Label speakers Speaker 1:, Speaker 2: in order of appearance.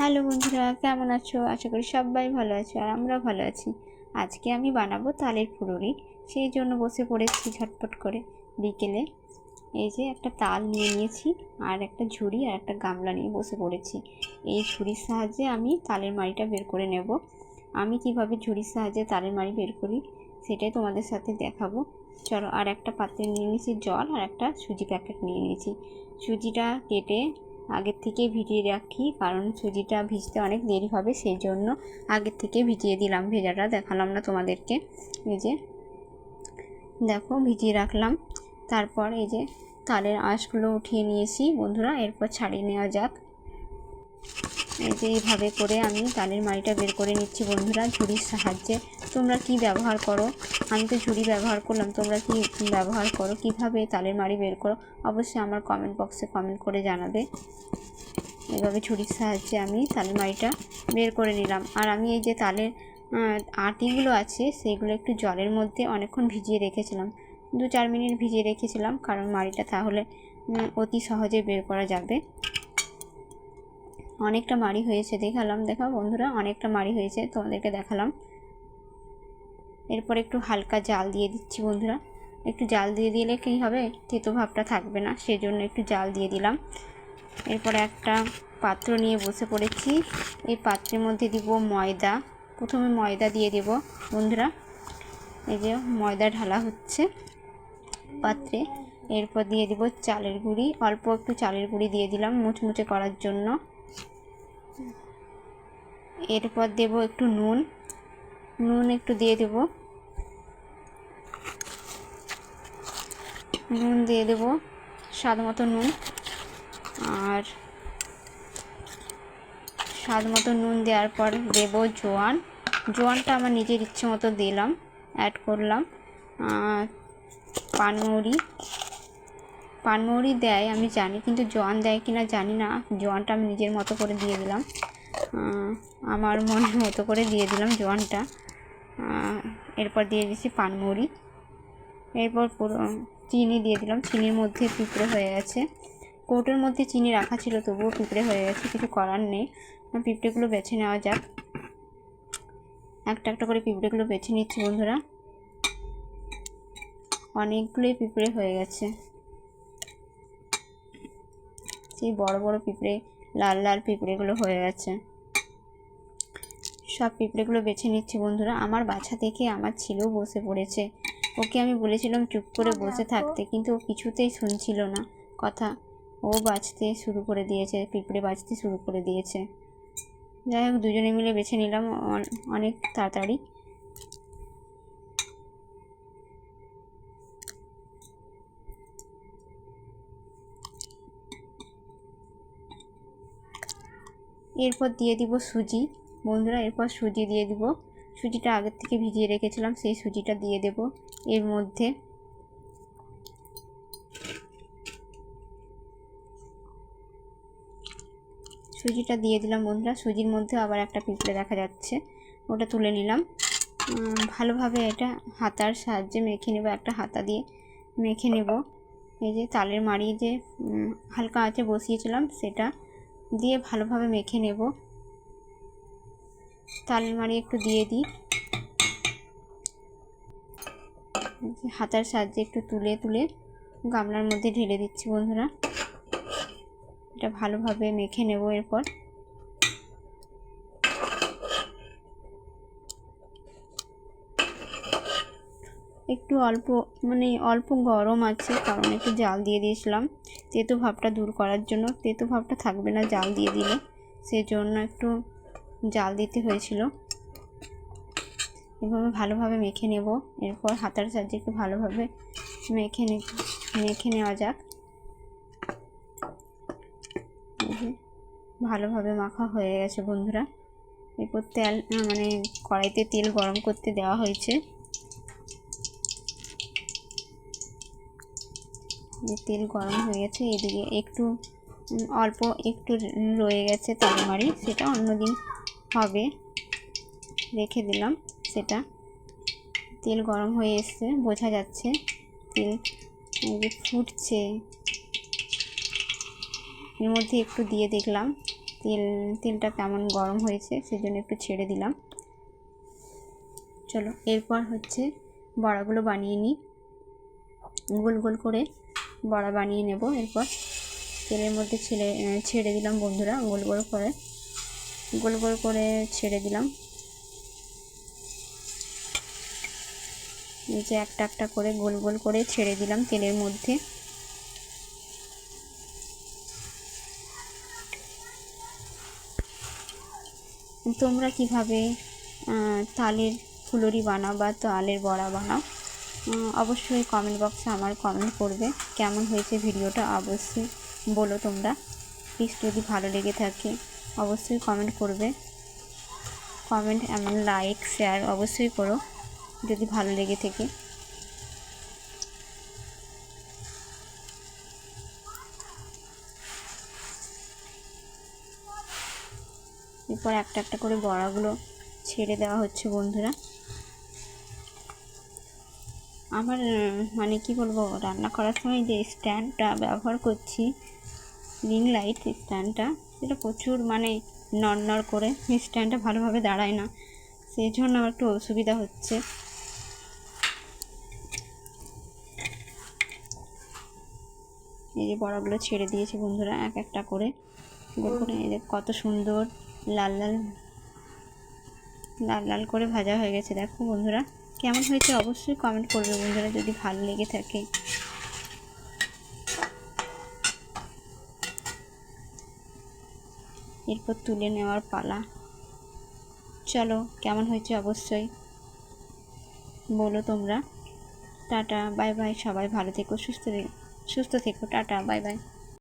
Speaker 1: Hello বন্ধুরা, কেমন আছো? আশা করি সবাই ভালো আছো আর আমরা ভালো আছি। আজকে আমি বানাবো তালের ফুলুরি সেই জন্য বসে পড়েছি ঝটপট করে। বিকেলে এই যে একটা তাল নিয়ে নিয়েছি, আর একটা ঝুড়ি আর একটা গামলা নিয়ে বসে পড়েছি। এই ঝুড়ির সাহায্যে আমি তালের মাড়িটা বের করে নেব। আমি কীভাবে ঝুড়ির সাহায্যে তালের মাড়ি বের করি, সেটাই তোমাদের সাথে দেখাবো। চলো, আর একটা পাত্রে নিয়ে নিয়েছি জল আর একটা সুজি প্যাকেট নিয়ে নিয়েছি। সুজিটা কেটে আগের থেকে ভিজিয়ে রাখি, কারণ সুজিটা ভিজতে অনেক দেরি হবে সেই জন্য আগের থেকে ভিজিয়ে দিলাম, ভেজাটা দেখালাম না তোমাদেরকে। এই যে, দেখো, ভিজিয়ে রাখলাম। তারপর এই যে তালের আঁশগুলো উঠিয়ে নিয়েছি, বন্ধুরা, এরপর ছাড়িয়ে নেওয়া যাক। এই যে এইভাবে করে আমি তালের মাড়িটা বের করে নিচ্ছি বন্ধুরা ঝুড়ির সাহায্যে। তোমরা কি ব্যবহার করো? আমি তো ঝুড়ি ব্যবহার করলাম, তোমরা কি ব্যবহার করো? কীভাবে তালের মাড়ি বের করো? অবশ্যই আমার কমেন্ট বক্সে কমেন্ট করে জানাবে। এভাবে ঝুড়ির সাহায্যে আমি তালের মাড়িটা বের করে নিলাম। আর আমি এই যে তালের আটিগুলো আছে সেইগুলো একটু জলের মধ্যে অনেকক্ষণ ভিজিয়ে রেখেছিলাম। দু চার মিনিট ভিজিয়ে রেখেছিলাম, কারণ মাড়িটা তাহলে অতি সহজে বের করা যাবে। অনেকটা মাড়ি হয়েছে, দেখালাম। দেখা বন্ধুরা, অনেকটা মাড়ি হয়েছে, তোমাদেরকে দেখালাম। এরপর একটু হালকা জাল দিয়ে দিচ্ছি বন্ধুরা। একটু জাল দিয়ে দিলে কী হবে? তেতো ভাবটা থাকবে না, সেজন্য একটু জাল দিয়ে দিলাম। এরপর একটা পাত্র নিয়ে বসে পড়েছি। এই পাত্রের মধ্যে দিব ময়দা। প্রথমে ময়দা দিয়ে দেব বন্ধুরা। এই যে ময়দা ঢালা হচ্ছে পাত্রে। এরপর দিয়ে দিব চালের গুঁড়ি। অল্প একটু চালের গুঁড়ি দিয়ে দিলাম মুচমুচে করার জন্য। এরপর দেব একটু নুন। নুন একটু দিয়ে দেব। নুন দিয়ে দেব, স্বাদ মতো নুন। আর স্বাদ মতো নুন দেওয়ার পর দেব জোয়ান। জোয়ানটা আমার নিজের ইচ্ছে মতো দিলাম অ্যাড করলাম। পানমৌরি পানমৌরি দেয়, আমি জানি, কিন্তু জোয়ান দেয় কিনা জানি না। জোয়ানটা আমি নিজের মতো করে দিয়ে দিলাম। আমার মনের মতো করে দিয়ে দিলাম জোয়ানটা। এরপর দিয়ে দিয়েছি পানমৌরি এরপর পুরো চিনি দিয়ে দিলাম। চিনির মধ্যে পিঁপড়ে হয়ে গেছে। কৌটোর মধ্যে চিনি রাখা ছিল, তবুও পিঁপড়ে হয়ে গেছে, কিছু করার নেই। পিঁপড়েগুলো বেছে নেওয়া যাক। একটা একটা করে পিঁপড়েগুলো বেছে নিচ্ছি বন্ধুরা। অনেকগুলোই পিঁপড়ে হয়ে গেছে। সেই বড় বড় পিঁপড়ে লাল লাল পিঁপড়েগুলো হয়ে গেছে। সব পিঁপড়েগুলো বেছে নিচ্ছি বন্ধুরা। আমার বাছা থেকে আমার ছেলেও বসে পড়েছে। ওকে আমি বলেছিলাম চুপ করে বসে থাকতে কিন্তু ও কিছুতেই শুনছিল না। কথা ও বাঁচতে শুরু করে দিয়েছে পিঁপড়ে বাঁচতে শুরু করে দিয়েছে। যাই হোক দুজনে মিলে বেছে নিলাম অনেক তাড়াতাড়ি। এরপর দিয়ে দিব সুজি। বন্ধুরা, এরপর সুজি দিয়ে দিব। সুজিটা আগের থেকে ভিজিয়ে রেখেছিলাম, সেই সুজিটা দিয়ে দেব। এর মধ্যে সুজিটা দিয়ে দিলাম বন্ধুরা। সুজির মধ্যে আবার একটা পিঁপড়ে দেখা যাচ্ছে, ওটা তুলে নিলাম। ভালোভাবে এটা হাতার সাহায্যে মেখে নেব, একটা হাতা দিয়ে মেখে নেব। এই যে তালের মাড়ি যে হালকা আঁচে বসিয়েছিলাম, সেটা দিয়ে ভালোভাবে মেখে নেব। তালের মাড়ি একটু দিয়ে দিই। হাতার সাহায্যে একটু তুলে তুলে গামলার মধ্যে ঢেলে দিচ্ছি বন্ধুরা। এটা ভালোভাবে মেখে নেব এরপর। একটু অল্প মানে অল্প গরম আছে, কারণ একটু জাল দিয়ে দিয়েছিলাম। তেতো ভাবটা দূর করার জন্য, তেতো ভাবটা থাকবে না জাল দিয়ে দিলে। সেজন্য একটু জাল দিতে হয়েছিল। এভাবে ভালোভাবে মেখে নেব। এরপর হাতার সাহায্যে একটু ভালোভাবে মেখে মেখে নেওয়া যাক। ভালোভাবে মাখা হয়ে গেছে বন্ধুরা। এরপর তেল মানে কড়াইতে তেল গরম করতে দেওয়া হয়েছে। তেল গরম হয়ে গেছে, এদিকে একটু অল্প একটু রয়ে গেছে তালমারি, সেটা অন্যদিন হবে। রেখে দিলাম সেটা। তেল গরম হয়ে এসছে, বোঝা যাচ্ছে তেল যে ফুটছে। এর মধ্যে একটু দিয়ে দেখলাম, তেল, তেলটা কেমন গরম হয়েছে, সেজন্য একটু ছেড়ে দিলাম। চলো, এরপর হচ্ছে বড়াগুলো বানিয়ে নিই। গোল গোল করে বড়া বানিয়ে নেব এরপর তেলের মধ্যে ছেড়ে ছেড়ে দিলাম বন্ধুরা গোল গোল করে। গোল গোল করে ছেড়ে দিলাম। নিচে একটা একটা করে গোল গোল করে ছেড়ে দিলাম তেলের মধ্যে। তোমরা কীভাবে তালের ফুলরি বানাও বা তালের বড়া বানাও? অবশ্যই কমেন্ট বক্সে আমার কমেন্ট করবে কেমন হয়েছে ভিডিওটা অবশ্যই বলো তোমরা। প্লিজ যদি ভালো লেগে থাকে, অবশ্যই কমেন্ট করবে। কমেন্ট এমন লাইক শেয়ার অবশ্যই করো যদি ভালো লেগে থাকে। এরপর একটা একটা করে বড়াগুলো ছেড়ে দেওয়া হচ্ছে বন্ধুরা। আমার মানে কি বলব, রান্না করার সময় যে স্ট্যান্ডটা ব্যবহার করছি রিং লাইট স্ট্যান্ডটা সেটা প্রচুর মানে নড়নড় করে স্ট্যান্ডটা ভালোভাবে দাঁড়ায় না। সেই জন্য আমার একটু অসুবিধা হচ্ছে। এই যে বড়াগুলো ছেড়ে দিয়েছে বন্ধুরা, এক একটা করে। করে, এই কত সুন্দর, লাল লাল লাল লাল করে ভাজা হয়ে গেছে, দেখো বন্ধুরা। কেমন হয়েছে অবশ্যই কমেন্ট করবে বন্ধুরা যদি ভালো লেগে থাকে। এরপর তুলে নেওয়ার পালা। চলো, কেমন হয়েছে অবশ্যই বলো তোমরা। টাটা বাই বাই সবাই ভালো থেকো, সুস্থ সুস্থ থেকো, টাটা বাই বাই